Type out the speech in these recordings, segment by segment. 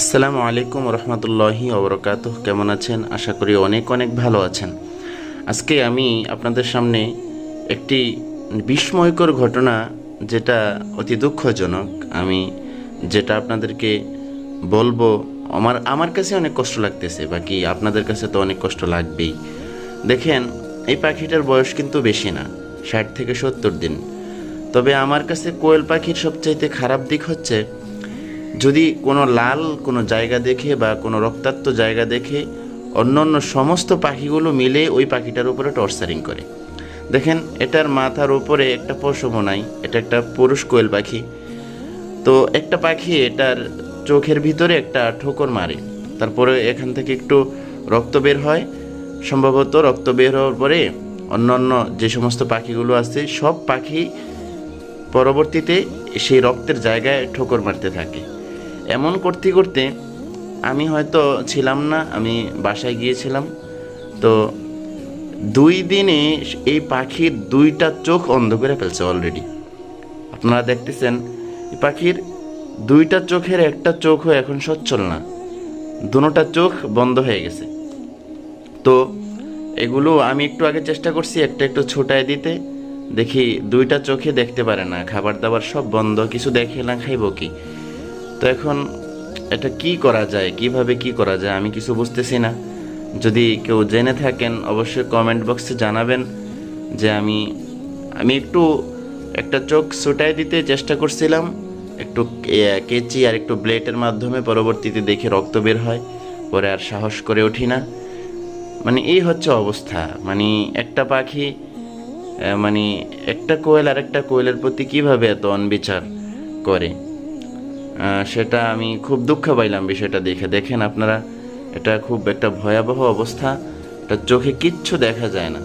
আসসালামু আলাইকুম রহমতুল্লাহি ওবরকাত কেমন আছেন? আশা করি অনেক অনেক ভালো আছেন। আজকে আমি আপনাদের সামনে একটি বিস্ময়কর ঘটনা যেটা অতি দুঃখজনক। আমি যেটা আপনাদেরকে বলব, আমার আমার কাছে অনেক কষ্ট লাগতেছে, বাকি আপনাদের কাছে তো অনেক কষ্ট লাগবেই। দেখেন, এই পাখিটার বয়স কিন্তু বেশি না, ষাট থেকে সত্তর দিন। তবে আমার কাছে কোয়েল পাখির সবচাইতে খারাপ দিক হচ্ছে যদি কোনো লাল কোনো জায়গা দেখে বা কোনো রক্তাক্ত জায়গা দেখে অন্য অন্য সমস্ত পাখিগুলো মিলে ওই পাখিটার উপরে টর্চারিং করে। দেখেন, এটার মাথার উপরে একটা পশমও নাই এটা একটা পুরুষ কোয়েল পাখি। তো একটা পাখি এটার চোখের ভিতরে একটা ঠোকর মারে, তারপরে এখান থেকে একটু রক্ত বের হয়। সম্ভবত রক্ত বের হওয়ার পরে অন্য অন্য যে সমস্ত পাখিগুলো আছে, সব পাখি পরবর্তীতে সেই রক্তের জায়গায় ঠোকর মারতে থাকে। এমন করতে করতে আমি হয়তো ছিলাম না, আমি বাসায় গিয়েছিলাম। তো দুই দিনে এই পাখির দুইটা চোখ অন্ধ করে ফেলছে অলরেডি আপনারা দেখতেছেন, এই পাখির দুইটা চোখের একটা চোখও এখন সচ্ছল না। দুটোটা চোখ বন্ধ হয়ে গেছে। তো এগুলো আমি একটু আগে চেষ্টা করছি, একটা একটু ছোটায় দিতে। দেখি দুইটা চোখে দেখতে পারে না, খাবার দাবার সব বন্ধ, কিছু দেখে না খাইব কি? তো এখন এটা কি করা যায়? কীভাবে কি করা যায়? আমি কিছু বুঝতেছি না। যদি কেউ জেনে থাকেন, অবশ্যই কমেন্ট বক্সে জানাবেন যে আমি আমি একটু একটা চোখ ছুটাই দিতে চেষ্টা করছিলাম। একটু কেচি আর একটু ব্লেডের মাধ্যমে পরবর্তীতে দেখে রক্ত বের হয়। পরে আর সাহস করে উঠি না। মানে এই হচ্ছে অবস্থা। মানে একটা পাখি মানে একটা কোয়েল আর একটা কোয়েলের প্রতি কীভাবে এত অনবিচার করে? সেটা আমি খুব দুঃখ পাইলাম বিষয়টা দেখে। দেখেন আপনারা, এটা খুব একটা ভয়াবহ অবস্থা। এটা চোখে কিচ্ছু দেখা যায় না।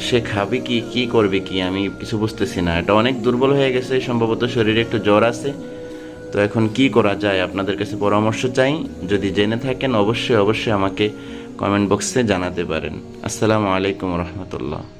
সে খাবে কি কি করবে কি, আমি কিছু বুঝতেছি না। এটা অনেক দুর্বল হয়ে গেছে, সম্ভবত শরীরে একটু জ্বর আছে। তো এখন কি করা যায়? আপনাদের কাছে পরামর্শ চাই। যদি জেনে থাকেন, অবশ্যই অবশ্যই আমাকে কমেন্ট বক্সে জানাতে পারেন। আসসালামু আলাইকুম রহমতুল্লাহ।